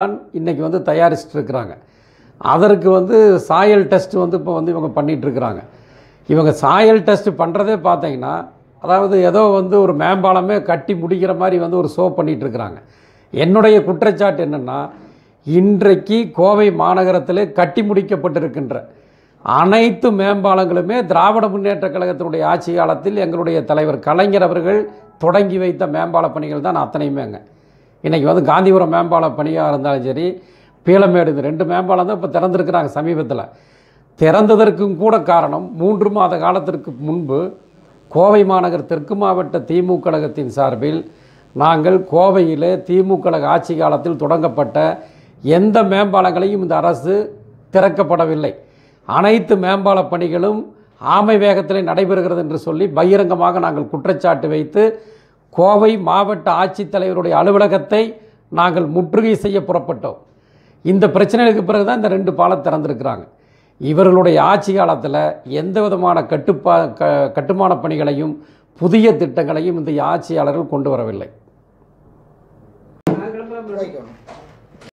தான் வந்து தயாரிச்சுட்டு இருக்கிறாங்க. அதற்கு வந்து சாயல் டெஸ்ட் வந்து இப்போ வந்து இவங்க பண்ணிகிட்ருக்குறாங்க இவங்க சாயல் டெஸ்ட் பண்ணுறதே பார்த்தீங்கன்னா அதாவது ஏதோ வந்து ஒரு மேம்பாலமே கட்டி முடிக்கிற மாதிரி வந்து ஒரு ஷோ பண்ணிகிட்ருக்குறாங்க இருக்கிறாங்க. என்னுடைய குற்றச்சாட்டு என்னென்னா இன்றைக்கு கோவை மாநகரத்தில் கட்டி முடிக்கப்பட்டிருக்கின்ற அனைத்து மேம்பாலங்களுமே திராவிட முன்னேற்ற கழகத்தினுடைய ஆட்சி காலத்தில் எங்களுடைய தலைவர் கலைஞர் அவர்கள் தொடங்கி வைத்த மேம்பால பணிகள் தான் அத்தனையுமேங்க இன்றைக்கி வந்து காந்திபுரம் மேம்பால பணியாக இருந்தாலும் சரி பீளமேடு இந்த ரெண்டு மேம்பாலம் தான் இப்போ திறந்துருக்குறாங்க சமீபத்தில். திறந்ததற்கும் கூட காரணம் மூன்று மாத காலத்திற்கு முன்பு கோவை மாநகர் தெற்கு மாவட்ட திமுக கழகத்தின் சார்பில் நாங்கள் கோவையில் திமுக கழக ஆட்சி காலத்தில் தொடங்கப்பட்ட எந்த மேம்பாலங்களையும் இந்த அரசு திறக்கப்படவில்லை. அனைத்து மேம்பால பணிகளும் ஆமை வேகத்திலே நடைபெறுகிறது என்று சொல்லி பகிரங்கமாக நாங்கள் குற்றச்சாட்டு வைத்து கோவை மாவட்ட ஆட்சித்தலைவருடைய அலுவலகத்தை நாங்கள் முற்றுகை செய்ய புறப்பட்டோம். இந்த பிரச்சனைகளுக்கு பிறகு தான் இந்த ரெண்டு பாலம் திறந்திருக்கிறாங்க. இவர்களுடைய ஆட்சி காலத்தில் எந்த விதமான கட்டுப்பா க கட்டுமான பணிகளையும் புதிய திட்டங்களையும் இந்த ஆட்சியாளர்கள் கொண்டு வரவில்லை.